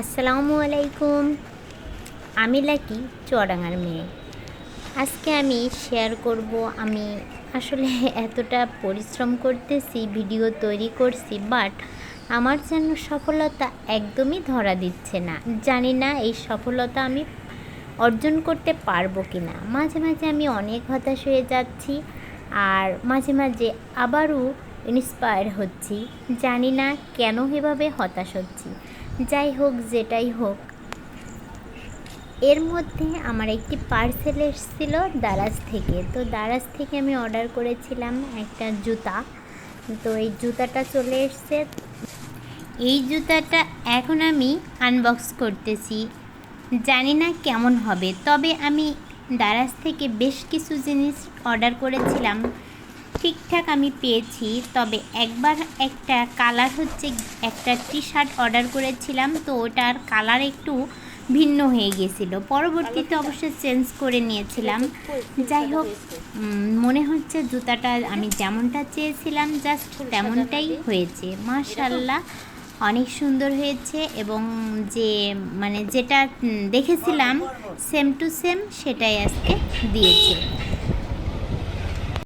আসসালামু আলাইকুম। আমি লাকি, চুয়াডাঙ্গার মেয়ে। আজকে আমি শেয়ার করব, আমি আসলে এতটা পরিশ্রম করতেছি ভিডিও তৈরি করছি বাট আমার যেন সফলতা একদমই ধরা দিচ্ছে না। জানি না এই সফলতা আমি অর্জন করতে পারব কি না মাঝে মাঝে আমি অনেক হতাশ হয়ে যাচ্ছি, আর মাঝে মাঝে আবারও ইন্সপায়ার হচ্ছি। জানি না কেন এভাবে হতাশ হচ্ছি। যাই হোক, যেটাই হোক। এর মধ্যে আমার একটি পার্সেল এসেছিল দারাজ থেকে। তো দারাজ থেকে আমি অর্ডার করেছিলাম একটা জুতা। তো এই জুতাটা চলে এসছে। এই জুতাটা এখন আমি আনবক্স করতেছি। জানি না কেমন হবে। তবে আমি দারাজ থেকে বেশ কিছু জিনিস অর্ডার করেছিলাম। ঠিকঠাক আমি পেয়েছি তবে একবার একটা কালার হচ্ছে একটা টি শার্ট অর্ডার করেছিলাম তো ওটার কালার একটু ভিন্ন হয়ে গেছিল। পরবর্তীতে অবশ্য চেঞ্জ করে নিয়েছিলাম। যাই হোক মনে হচ্ছে জুতাটা আমি যেমনটা চেয়েছিলাম জাস্ট তেমনটাই হয়েছে। মাশাল্লাহ অনেক সুন্দর হয়েছে এবং যে মানে যেটা দেখেছিলাম সেম টু সেম সেটাই আজকে দিয়েছে।